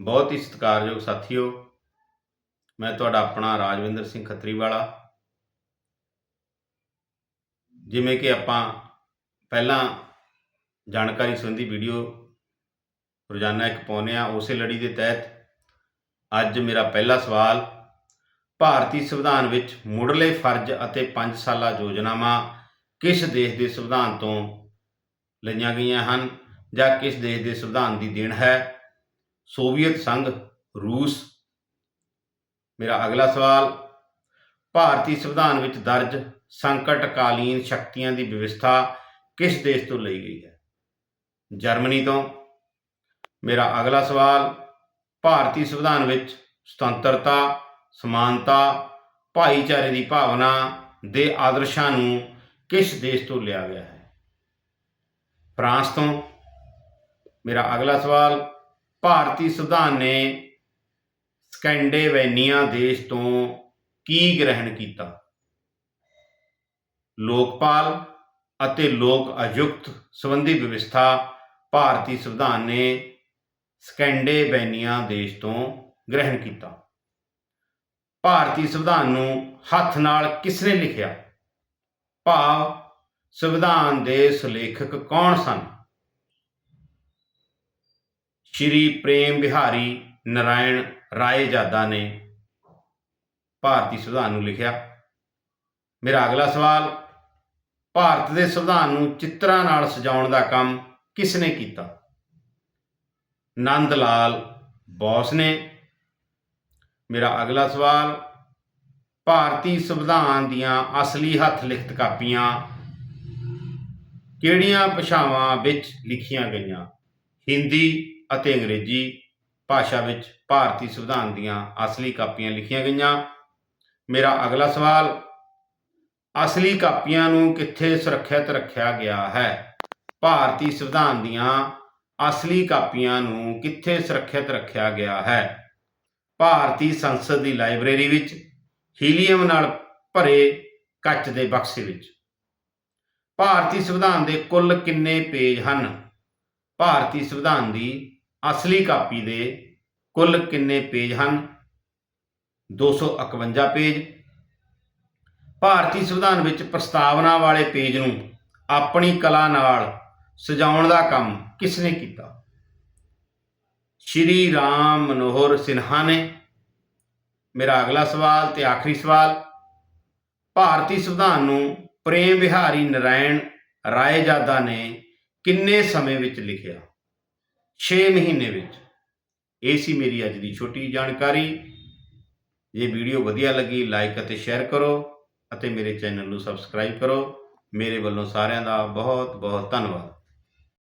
ਬਹੁਤ ਹੀ ਸਤਿਕਾਰਯੋਗ ਸਾਥੀਓ, ਮੈਂ ਤੁਹਾਡਾ ਆਪਣਾ ਰਾਜਵਿੰਦਰ ਸਿੰਘ ਖੱਤਰੀਵਾਲਾ। ਜਿਵੇਂ ਕਿ ਆਪਾਂ ਪਹਿਲਾਂ ਜਾਣਕਾਰੀ ਸੰਬੰਧੀ ਵੀਡੀਓ ਰੋਜ਼ਾਨਾ ਇੱਕ ਪਾਉਂਦੇ ਆ ਉਸੇ ਲੜੀ ਦੇ ਤਹਿਤ ਅੱਜ ਮੇਰਾ ਪਹਿਲਾ ਸਵਾਲ, ਭਾਰਤੀ ਸੰਵਿਧਾਨ ਵਿੱਚ ਮੁੱਢਲੇ ਫਰਜ਼ ਅਤੇ 5 ਸਾਲਾ ਯੋਜਨਾਵਾਂ ਕਿਸ ਦੇਸ਼ ਦੇ ਸੰਵਿਧਾਨ ਤੋਂ ਲਈਆਂ ਗਈਆਂ ਹਨ ਜਾਂ ਕਿਸ ਦੇਸ਼ ਦੇ ਸੰਵਿਧਾਨ ਦੀ ਦੇਣ ਹੈ? ਸੋਵੀਅਤ ਸੰਘ, ਰੂਸ। ਮੇਰਾ ਅਗਲਾ ਸਵਾਲ, ਭਾਰਤੀ ਸੰਵਿਧਾਨ ਵਿੱਚ ਦਰਜ ਸੰਕਟਕਾਲੀਨ ਸ਼ਕਤੀਆਂ ਦੀ ਵਿਵਸਥਾ ਕਿਸ ਦੇਸ਼ ਤੋਂ ਲਈ ਗਈ ਹੈ? ਜਰਮਨੀ ਤੋਂ। ਮੇਰਾ ਅਗਲਾ ਸਵਾਲ, ਭਾਰਤੀ ਸੰਵਿਧਾਨ ਵਿੱਚ ਸੁਤੰਤਰਤਾ, ਸਮਾਨਤਾ, ਭਾਈਚਾਰੇ ਦੀ ਭਾਵਨਾ ਦੇ ਆਦਰਸ਼ਾਂ ਨੂੰ ਕਿਸ ਦੇਸ਼ ਤੋਂ ਲਿਆ ਗਿਆ ਹੈ? ਫਰਾਂਸ ਤੋਂ। ਮੇਰਾ ਅਗਲਾ ਸਵਾਲ ਭਾਰਤੀ ਸੰਵਿਧਾਨ ਨੇ ਸਕੈਂਡੇਵੇਨੀਆ ਦੇਸ਼ ਤੋਂ ਕੀ ਗ੍ਰਹਿਣ ਕੀਤਾ? ਲੋਕਪਾਲ ਅਤੇ ਲੋਕ ਆਯੁਕਤ ਸੰਬੰਧੀ ਵਿਵਸਥਾ ਭਾਰਤੀ ਸੰਵਿਧਾਨ ਨੇ ਸਕੈਂਡੇਵੇਨੀਆ ਦੇਸ਼ ਤੋਂ ਗ੍ਰਹਿਣ ਕੀਤਾ। ਭਾਰਤੀ ਸੰਵਿਧਾਨ ਨੂੰ ਹੱਥ ਨਾਲ ਕਿਸ ਨੇ ਲਿਖਿਆ? ਭਾਵ ਸੰਵਿਧਾਨ ਦੇ ਸੁਲੇਖਕ ਕੌਣ ਸਨ? ਸ਼੍ਰੀ ਪ੍ਰੇਮ ਬਿਹਾਰੀ ਨਰਾਇਣ ਰਾਏਜਾਦਾ ਨੇ ਭਾਰਤੀ ਸੰਵਿਧਾਨ ਨੂੰ ਲਿਖਿਆ। ਮੇਰਾ ਅਗਲਾ ਸਵਾਲ, ਭਾਰਤ ਦੇ ਸੰਵਿਧਾਨ ਨੂੰ ਚਿੱਤਰਾਂ ਨਾਲ ਸਜਾਉਣ ਦਾ ਕੰਮ ਕਿਸ ਨੇ ਕੀਤਾ? ਨੰਦ ਲਾਲ ਬੋਸ ਨੇ। ਮੇਰਾ ਅਗਲਾ ਸਵਾਲ, ਭਾਰਤੀ ਸੰਵਿਧਾਨ ਦੀਆਂ ਅਸਲੀ ਹੱਥ ਲਿਖਤ ਕਾਪੀਆਂ ਕਿਹੜੀਆਂ ਭਾਸ਼ਾਵਾਂ ਵਿੱਚ ਲਿਖੀਆਂ ਗਈਆਂ? ਹਿੰਦੀ ਅਤੇ ਅੰਗਰੇਜ਼ੀ ਭਾਸ਼ਾ ਵਿੱਚ ਭਾਰਤੀ ਸੰਵਿਧਾਨ ਦੀਆਂ ਅਸਲੀ ਕਾਪੀਆਂ ਲਿਖੀਆਂ ਗਈਆਂ। ਮੇਰਾ ਅਗਲਾ ਸਵਾਲ, ਅਸਲੀ ਕਾਪੀਆਂ ਨੂੰ ਕਿੱਥੇ ਸੁਰੱਖਿਅਤ ਰੱਖਿਆ ਗਿਆ ਹੈ? ਭਾਰਤੀ ਸੰਵਿਧਾਨ ਦੀਆਂ ਅਸਲੀ ਕਾਪੀਆਂ ਨੂੰ ਕਿੱਥੇ ਸੁਰੱਖਿਅਤ ਰੱਖਿਆ ਗਿਆ ਹੈ? ਭਾਰਤੀ ਸੰਸਦ ਦੀ ਲਾਇਬ੍ਰੇਰੀ ਵਿੱਚ, ਹੀਲੀਅਮ ਨਾਲ ਭਰੇ ਕੱਚ ਦੇ ਬਕਸੇ ਵਿੱਚ। ਭਾਰਤੀ ਸੰਵਿਧਾਨ ਦੇ ਕੁੱਲ ਕਿੰਨੇ ਪੇਜ ਹਨ? ਭਾਰਤੀ ਸੰਵਿਧਾਨ ਦੀ ਅਸਲੀ ਕਾਪੀ ਦੇ ਕੁੱਲ ਕਿੰਨੇ ਪੇਜ ਹਨ? 251 ਪੇਜ। ਭਾਰਤੀ ਸੰਵਿਧਾਨ ਵਿੱਚ ਪ੍ਰਸਤਾਵਨਾ ਵਾਲੇ ਪੇਜ ਨੂੰ ਆਪਣੀ ਕਲਾ ਨਾਲ ਸਜਾਉਣ ਦਾ ਕੰਮ ਕਿਸ ਨੇ ਕੀਤਾ? ਸ਼੍ਰੀ ਰਾਮ ਮਨੋਹਰ ਸਿਨਹਾ ਨੇ। ਮੇਰਾ ਅਗਲਾ ਸਵਾਲ ਤੇ ਆਖਰੀ ਸਵਾਲ। ਭਾਰਤੀ ਸੰਵਿਧਾਨ ਨੂੰ ਪ੍ਰੇਮ ਵਿਹਾਰੀ ਨਰਾਇਣ ਰਾਏਜਾਦਾ ਨੇ ਕਿੰਨੇ ਸਮੇਂ ਵਿੱਚ ਲਿਖਿਆ? 6 ਮਹੀਨੇ ਵਿੱਚ। ਇਹ ਸੀ ਮੇਰੀ ਅੱਜ ਦੀ ਛੋਟੀ ਜਾਣਕਾਰੀ। ਜੇ ਵੀਡੀਓ ਵਧੀਆ ਲੱਗੀ ਲਾਈਕ ਅਤੇ ਸ਼ੇਅਰ ਕਰੋ ਅਤੇ ਮੇਰੇ ਚੈਨਲ ਨੂੰ ਸਬਸਕ੍ਰਾਈਬ ਕਰੋ। ਮੇਰੇ ਵੱਲੋਂ ਸਾਰਿਆਂ ਦਾ ਬਹੁਤ ਬਹੁਤ ਧੰਨਵਾਦ।